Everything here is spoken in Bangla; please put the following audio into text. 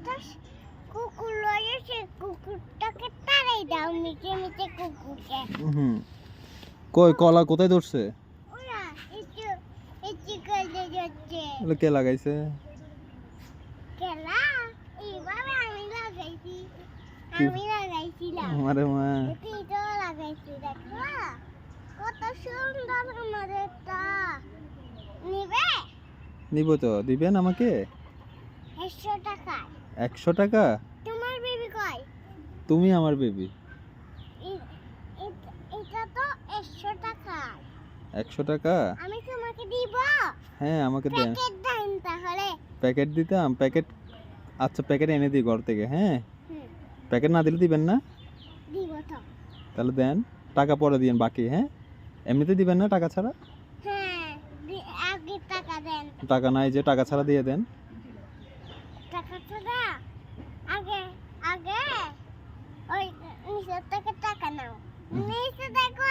একটা কুকুর সে কুকুরটাকে তাড়াই দাও মিটে মিটে কুকুরকে। হুম। কই কলা কোথায় ধরছে? কে লাগাইছে? এইভাবে আমি লাগাইছি। আমি লাগাইছিলাম। আরে মা। তুইটাও লাগাইছি দেখো। কত সুন্দর আমাদেরটা। নিবে? নিব তো। দিবেন আমাকে? একশো টাকা। একশো টাকা? তোমার বেবি কয়? তুমি আমার বেবি এটা তো একশো টাকা। একশো টাকা? আমি তোমাকে দিব? হ্যাঁ আমাকে দেন প্যাকেট দেন তাহলে। প্যাকেট দিতাম প্যাকেট আচ্ছা প্যাকেট এনে দিই ঘর থেকে হ্যাঁ? প্যাকেট না দিলে দিবেন না? দিব তো। তাহলে দেন টাকা পরে দিন বাকি হ্যাঁ? এমনিতে দিবেন না টাকা ছাড়া? হ্যাঁ আগে টাকা দেন। টাকা নাই যে টাকা ছাড়া দিয়ে দেন। আগে আগে ওই নিচের থেকে টাকা নাও। নিচে থেকে